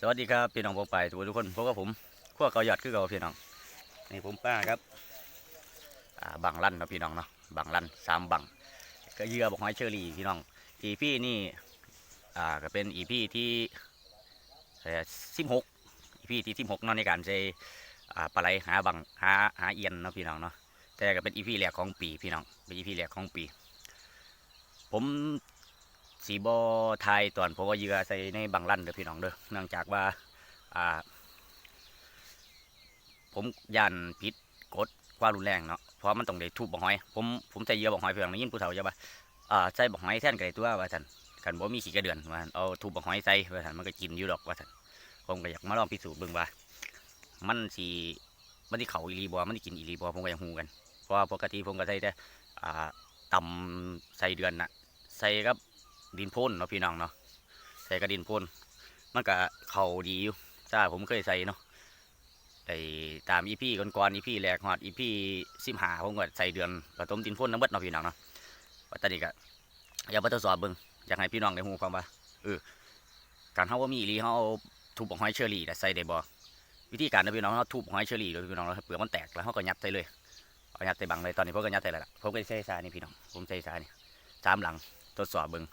สวัสดีครับพี่น้องผมไปทุกทุกคนพบกับผมขั้วเกาหยอดคือเกาพี่น้องนี่ผมป้าครับบังลั่นนะพี่น้องเนาะบังลั่นสามบังก็เหยื่อบอกหอยเชอรี่พี่น้องอีพี่นี่อ่าก็เป็นอีพี่ที่สิบหกอีพี่ที่สิบหกเนาะในการใช้อ่าปลาไหลหาบังหาหาเอียนเนาะพี่น้องเนาะแต่ก็เป็นอีพี่แรกของปีพี่น้องเป็นอีพี่แรกของปี ผม สีบอไทยตอนผมว่าเยื่อใส่ในบังลั่นเด้อพี่น้องเด้อเนื่องจากว่าอ่า ผมย่านพิษกดความรุนแรงเนาะเพราะมันต้องได้ทุบบักหอยผมผมใส่เยื่อบักหอยเพื่อนได้ยินผู้เฒ่าจะว่าอ่าใส่บักหอยแท่นไก่ตัวว่าท่านกันบ่มีขี้กระเดือนว่าซั่นเอาทุบบักหอยใส่ว่าท่านมันก็กินอยู่ดอกว่าท่านผมก็อยากมาลองพิสูจน์เบิ่งว่า มันสิมันสิเขาอีหลีบ่มันสิกินอีหลีบ่ผมก็ยากฮู้กันเพราะปกติผมก็ใส่แต่อ่าตำใส่เดือนน่ะใส่กับ ดินพ่นเนาะพี่น้องเนาะใส่กับดินพ่นมันก็เข้าดีอยู่จ้าผมเคยใส่เนาะไอ้ตามอีพี่ก่อนๆอีพี่แรกฮอดอีพี่สิบหาผมก็ใส่เดือนผสมดินพ่นน้ำเบิดเนาะพี่น้องเนาะว่าแตอนนี้ก็อยากมาทดสอบเบิ่งอยากให้พี่น้องได้ฮู้ความว่าเออการเฮาว่ามีอีหลีเฮาเอาทุบหอยเชอรี่น่ะใส่ได้บ่วิธีการนะพี่น้องเฮาทุบหอยเชอรี่โดยพี่น้องเนาเปลือกมันแตกแล้วเฮาก็ยัดใส่เลยเอายัดใส่บังเลยตอนนี้ผมก็ยัดใส่แล้วผมก็ใส่ซานี่พี่น้องผมใส่ซานี่สามหลังทดสอบเบิ่ง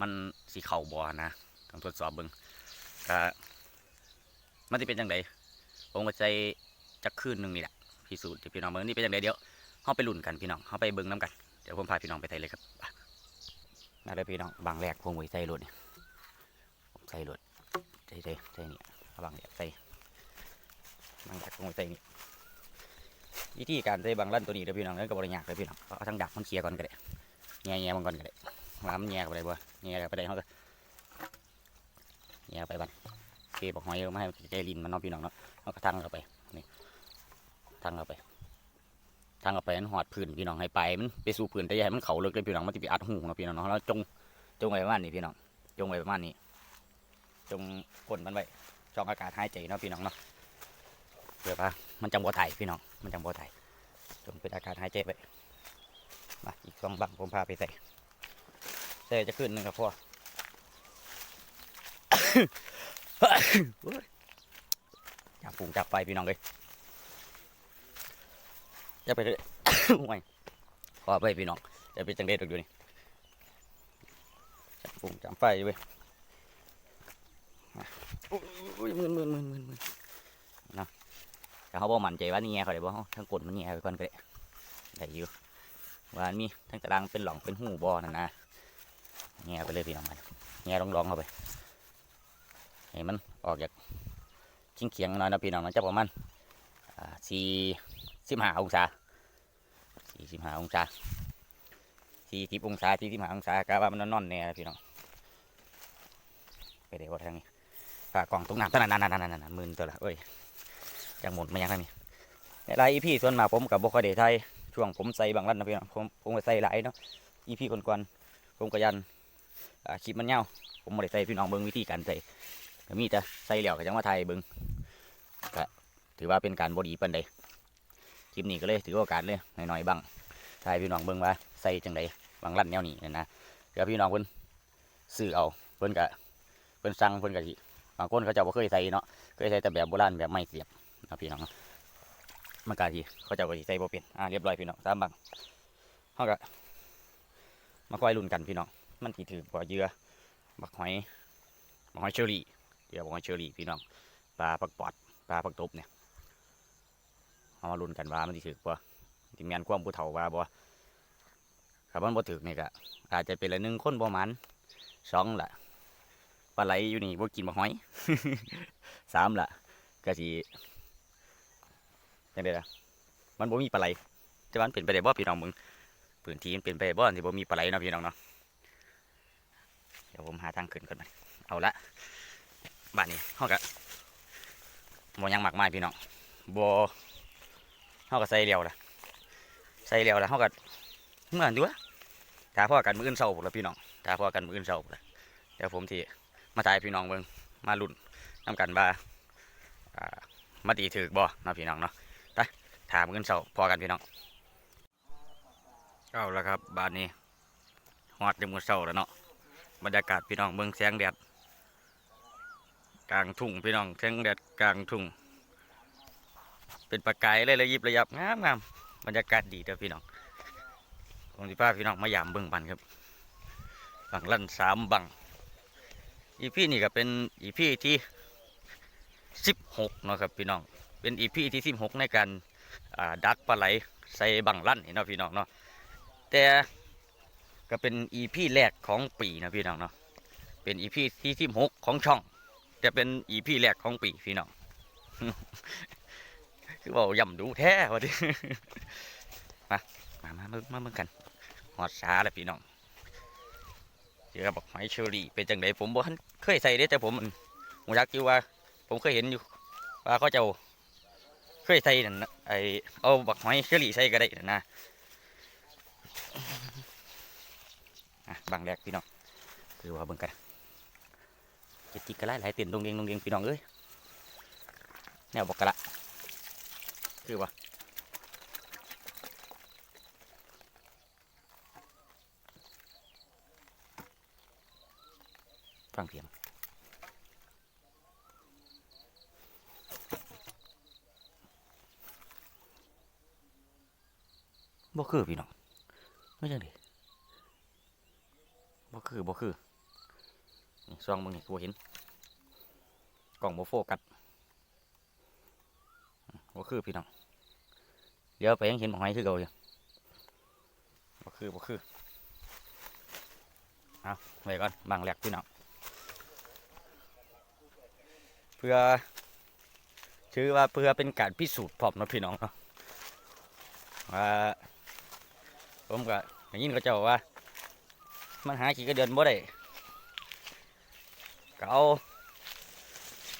มันสิเข้าบ่นะต้องทดสอบเบิ่งก็มันสิเป็นจังไดผมก็ใจจักคืนหนึ่งนี่แหละพิสูจน์ให้พี่น้องเบิ่งนี่เป็นอย่างไรเดี๋ยวเขาไปลุ่นกันพี่น้องเขาไปเบิ่งน้ำกันเดี๋ยวผมพาพี่น้องไปไทยเลยครับมาเลยพี่น้องบางแรกผมไว้ใส่รถผมใส่รถใส่ใส่ใส่นี่บางแรกใส่บางแรกผมไว้ใส่นี่วิธีการใส่บางลั่นตัวนี้เดี๋ยวพี่น้องนั่นก็บริยากเลยพี่น้องเอาทั้งดักมันเคลียร์ก่อนก็ได้แง่แง่มันก่อนก็ได้ ล้ำแง่เข้าไปได้บ่แง่เข้าไปได้เขาก็แง่เข้าไปบ้านโอเคบอกหอยเอามาให้ใจลินมันเนาะพี่น้องเนาะเอากระทั่งเข้าไปนี่ทั้งเข้าไปทั้งเข้าไปนั้นหอดพื้นพี่น้องให้ไปมันไปสู่พื้นแต่ย่าให้มันเขาเลิกเลยพี่น้องมันจะไปอัดหูเนาะพี่น้องเนาะแล้วจงจงไว้ประมาณนี้พี่น้องจงไว้ประมาณนี้ จงกดมันไว้ช่องอากาศหายใจเนาะพี่น้องเนาะเพื่อว่ามันจังบ่ไถ่พี่น้องมันจังบ่ไถ่จงเป็นอากาศหายใจไว้มาอีกสองบังผมพาไปใส่ ใส่จะขึ้นหนึ่งครับพ่อจับปุ่งจับไฟพี่น้องเลยจะไปเลยห่วยขอไปพี่น้องจะไปจังเด็ดอยู่นี่จับปุ่งจับไฟอยู่เว้ยมืนมืนมืนมืนมืนนะแต่เขาบอกมันใจว่านี่แง่เขาเลยบ่ทั้งกดมันแง่ไปก่อนก็ได้ได้อยู่ว่าอันมีทั้งตารางเป็นหล่องเป็นหูบ่อนั่นนะ แง่ไปเลยพี่น้องมันแง่ลองๆเข้าไปให้มันออกจากชิงเขียงหน่อยนะพี่น้องนะจะประมาณสี่สิบห้าองศาสี่สิบห้าองศาสี่สิบองศาสี่สิบห้าองศากะว่ามันนอนแน่นะพี่น้องไปเดี๋ยวทางนี้ฝากกล่องตรงน้ำตั้งนานๆๆๆๆมืนตัวละเอ้ยยังหมดมายังไงนี่ในไลน์อีพีส่วนมาผมกับบุคเดไทยช่วงผมใส่บางรันนะพี่น้องผมผมก็ใส่หลายเนาะอีพีก่อนๆผมก็ยัน คลิปมันเงาผมไม่ได้ใส่พี่น้องเบิ่งวิธีการใส่ก็มีแต่ใส่เหลี่ยวก็จังว่าไทยเบิงก็ถือว่าเป็นการบดีปันใดคลิปนี้ก็เลยถือโอกาสเลยหน่อยๆบ้างทายพี่น้องเบิงว่าใส่จังใดบางลั่นแนวนี้นะนะเดี๋ยวพี่น้องเพิ่นซื้อเอาเพิ่นก็เพิ่นสั่งเพิ่นก็สิบางคนเขาจ้าบ่เคยใส่เนาะเคยใส่แต่แบบโบราณแบบไม่เสียบนะพี่น้องมันกาทีเขาจ้าก็สิใส่บ่เป็นอ่าเรียบร้อยพี่น้องสามบังเฮาก็มาคอยลุ้นกันพี่น้อง มันสิถือบ่เยื่อบักหอยบักหอยเชอรี่เดี๋ยวบอกว่าเชอรี่พี่น้องปลาปักปอดปลาปักตบเนี่ยเอามาลุ้นกันว่ามันสิถือบ่ทีมงานความผู้เฒ่าว่าบ่ขับมันบ่ถือนี่ก็อาจจะเป็นละหนึ่งคนประมาณสองละปลาไหลอยู่นี่บ่กินบักหอยสามละก็สิจังไดล่ะมันบ่มีปลาไหลแต่มันเป็นไปได้บ่พี่น้องมึงพื้นที่มันเป็นไปได้บ่ที่บ่มีปลาไหลเนาะพี่น้องเนาะ ดี๋ยวผมหาทางขึ้นก่อนนะเอาละบ้านนี้เขาก็บ่ยังหมักไม้พี่น้องบ่เขาก็ใส่เหลียวละใส่เหลียวละเขาก็เหมือนด้วยถ้าพ่อกันมืออื่นเศร้าละพี่น้องถ้าพ่อกันมืออื่นเศร้าละเดี๋ยวผมที่มาถ่ายพี่น้องเบิ่งมาลุ้นนำกันว่าอ่ามาตีถือบ่เนาะพี่น้องเนาะไปถามออื่นเศร้าพอกันพี่น้องเอาละครับบ้านนี้ฮอดจมือเศร้าแล้วเนาะ บรรยากาศพี่น้องเบิ่งแสงแดดกลางทุ่งพี่น้องแสงแดดกลางทุ่ง เป็นประกายเลยระยิบระยับงามงามบรรยากาศดีเด้อพี่น้องผมสิพาพี่น้องมายามเบิ่งบันครับบังลั่นสามบังอีพี่นี่ก็เป็นอีพี่ที่สิบหกเนาะครับพี่น้อง เป็นอีพี่ที่สิบหกในการดักปลาไหลใส่บังลั่นนี่เนาะพี่น้องเนาะแต่ ก็เป็นอีพีแรกของปีนะพี่น้องเนาะเป็นอีพีที่สิบหกของช่อง จะเป็นอีพีแรกของปีพี่น้องคือบอกย่ำดูแท้วะดิมามามามามาเบิ่งกันหอดสาแล้วพี่น้องเจอบอกหอยเชอรี่เป็นจังไดผมบ่ทันเคยใส่เด้แต่ผมอั่นผมอยากอยู่ว่า ผมเคยเห็นอยู่ว่าเขาจ้าเคยใส่นั่นน่ะไอเอาบักหอยเชอรี่ใส่ก็ได้นั่นนะ อะบางแรกพี่น้องคือว่าเบิ่งกันเจ็ดจิกกระไรหลายเตียนตรงเรียงตรงเรียงพี่น้องเอ้ยแนวบอกกะละคือว่าฟังเสียงบ่คือพี่น้องไม่จังดิ คือบ่คือนี่ซองมึงนี่กูเห็น กล่องบ่โฟกัสบ่คือพี่น้อง เดี๋ยวไปยังเห็นหมองไห้คือเก่าอยู่บ่คือบ่คือเอาไว้ก่อนบางแหลกพี่น้อง เพื่อถือว่าเพื่อเป็นการพิสูจน์พร้อมนะพี่น้องเนาะว่าผมก็อย่างนี้เขาเจ้าว่า มันหาขี้กระเดือนบ่ได้เอา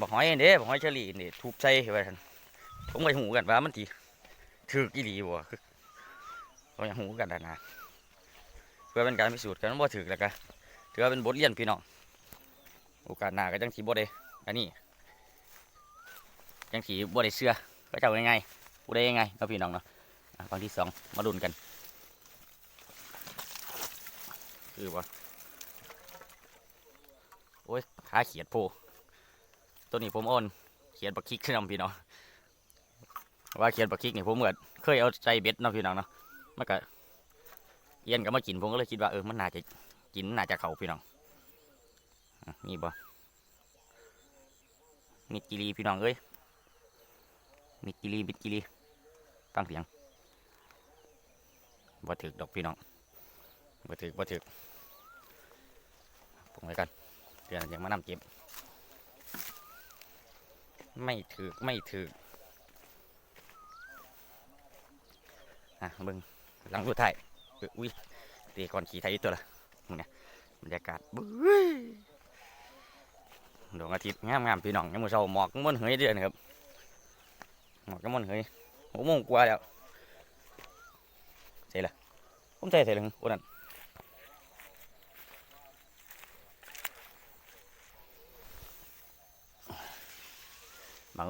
บอกหอยนี่เด้บอกหอยเชอรี่นี่ทุบใส่ไว้ทันผมก็หูกันว่ามันทีถือกี่ดีบ่คือเราอยากหูกันนะนเพื่อเป็นการพิสูจน์กันว่าถือแล้วก็ถือว่าเป็นบทเรียนพี่น้องโอกาสหน้าก็จังสีบ่ได้อันนี้จังสีบ่ได้เสื้อก็เจ้ายังไงผู้ได้ยังไงเนาพี่น้องเนาะอะฟังที่สองมาดุนกัน คือว่าโอ้ยขาเขียดโพตัวนี้ผมโอนเขียดบักคิกขึ้นนำพี่น้องว่าเขียนปลาคิกนี่ผมเหมือนเคยเอาใจเบ็ดนาะพี่น้องเนาะมันก็เย็นก็มากินผมก็เลยคิดว่าเออมันน่าจะกินน่าจะเขาพี่น้องนี่บ่มิดกิรีพี่น้องเอ้ยมิดกิรีมิดกิรีฟังเสียงบ่ถึกดอกพี่น้อง บ่ถึกบ่ถึกผมไว้กันเดี๋ยวยังมานำเก็บ ไม่ถึกไม่ถึกอะเบิ่งหลังสุดท้ายอุ้ยตะก่อนขี่ไทยตัวละเนี่ยบรรยากาศบุ้ยดวงอาทิตย์งามงามๆพี่น้องยังมือเช้าหมอกมันเหยเดือนครับหมอกมันเหยหกโมงกว่าแล้วใช่ละผมใส่ใส่เลยโอ้นั่น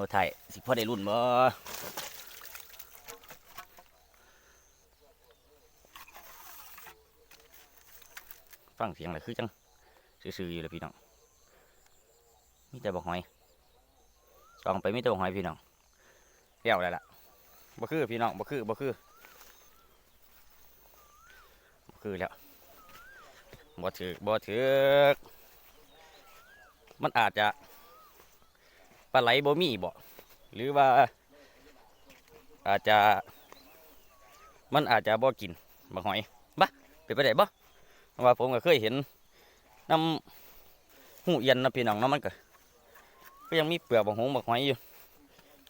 างสุดท้ายสิพอได้รุ่นบ่ฟังเสียงเลยคือจังซื่อๆอยู่เลยพี่น้องมีแต่บอกหอยจองไปมีแต่บอกหอยพี่น้องเลี้ยวแล้วล่ะบ่คือพี่น้องบ่คือบ่คือบ่คือแล้วบ่ถือบ่ถือมันอาจจะ ปลาไหลบ่มีบ่หรือว่า อาจจะ มันอาจจะบ่กินบักหอยบะเป็นไปได้บ่ว่าผมก็เคยเห็นน้ำหูเอียนนะพี่น้องเนาะมันก็ก็ยังมีเปลือกบางหงบางหอยอยู่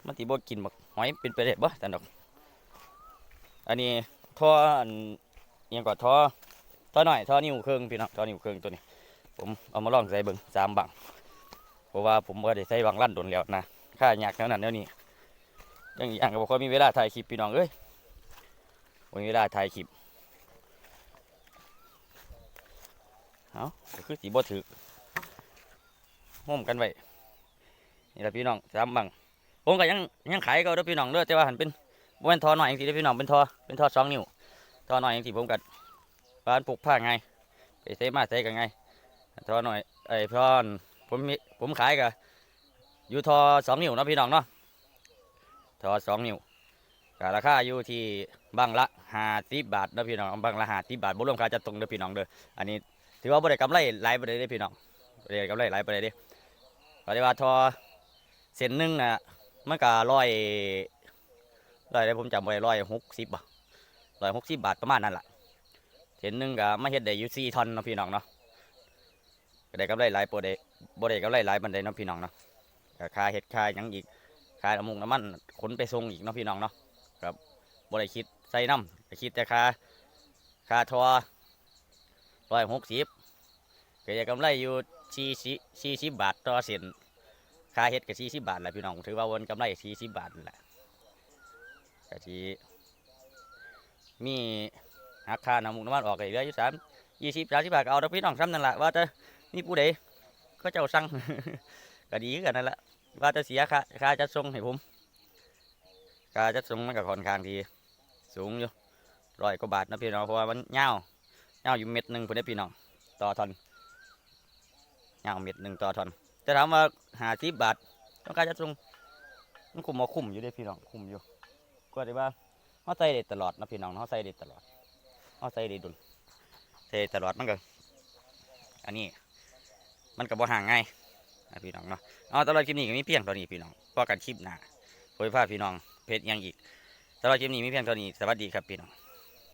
มันตีบ่กินบางหอยเป็นไปได้บ่แต่ดอกอันนี้ท่ออันยังก่อท่อท่อหน่อยท่อนิ้วเครื่องพี่น้องท่อนิ้วเครื่องตัวนี้ ผมเอามาลองใส่เบิ่งสามบัง เพราะว่าผมก็ได้ใส่บังลั่นโดนแล้วนะค่ายากเท่านั้นเดี๋ยวนี้ยังอีกอย่างก็บ่ค่อยมีเวลาถ่ายคลิปพี่น้องเอ้ยมีเวลาถ่ายคลิปเอาคือสีบ่ถือห่มกันไว้นี่แหละพี่น้องสามบังผมก็ยังยังขายก็เด้อพี่น้องเด้อแต่ว่าหันเป็นเป็นทอหน่อยอย่างที่พี่น้องเป็นทอเป็นทอสองนิ้วทอหน่อยอย่างที่ผมกัดบ้านปลูกผ้าไงไปใส่มาใส่กันไงทอหน่อยไอ้พรอนผมมี ผมขายกับอยู่ทอสองนิ้วเนาะพี่น้องเนาะทอสองนิ้วก็ราคาอยู่ที่บังละห้าสิบบาทเนาะพี่น้องบังละห้าสิบบาทบ่รวมค่าจัดตรงเด้อพี่น้องเด้ออันนี้ ถือว่าบ่ได้กำไรหลายประเด็นเด้อพี่น้องบ่ได้กำไรหลายประเด็นเด้ก็ได้ว่าทอเส้นหนึ่งน่ะมันก็ร้อยร้อยได้ผมจำได้ร้อยหกสิบบ่ร้อยหกสิบบาทประมาณนั้นแหละเส้นหนึ่งก็มาเฮ็ดได้อยู่สี่ทอนเนาะพี่น้องเนาะ ก็ได้กำไรหลายโประเด็นบ่ได้กำไรหลายปานใดเนาะพี่น้องเนาะก็ค่าเฮ็ดค่าหยังอีกค่าน้ำมุงน้ำมันขนไปส่งอีกเนาะพี่น้องเนาะครับบ่ได้คิดใส่น้ำก็คิดแต่ค่าค่าทอร้อยหกสิบก็จะกำไรอยู่สี่สิสี่สิบบาทต่อเส้นค่าเฮ็ดก็สี่สิบบาทแหละพี่น้องถือว่าวันกำไรสี่สิบบาทแหละก็สิมีหักค่าน้ำมุงน้ำมันออกก็เหลืออยู่สามยี่สิบสามสิบบาทเอาเด้อพี่น้องซ้ำนั่นแหละว่าจะ มีผู้ใดก็เจ้าสั่งก็ดีกันนั่นแหละว่าจะเสียค่าค่าจัดส่งให้ผมค่าจัดส่งมันก็ค่อนข้างที่สูงอยู่ร้อยกว่าบาทนะพี่น้องเพราะว่ามันยาวยาอยู่เม็ดหนึ่งพุ่นเด้อพี่น้องต่อทอนยาเม็ดหนึ่งต่อทอนแต่ถามว่าหาสิบบาทต้องการจัดส่งมันคุ้มมาคุ้มอยู่เด้พี่น้องคุ้มอยู่ก็ได้ว่าเขาใส่ได้ตลอดนะพี่น้องเขาใส่ได้ตลอดเขาใส่ได้ดุลใส่ได้ตลอดมันก็อันนี้ มันกับ่ห่างง่ายอะพี่น้องเนาะเอาตลอดคลิปนี้ก็มีเพียงตอนนี้พี่น้องพอกันคลิปหน้าเผยภาพพี่น้องเพจยังอีกตลอดคลิปนี้มีเพียงตอนนี้สวัสดีครับพี่น้อง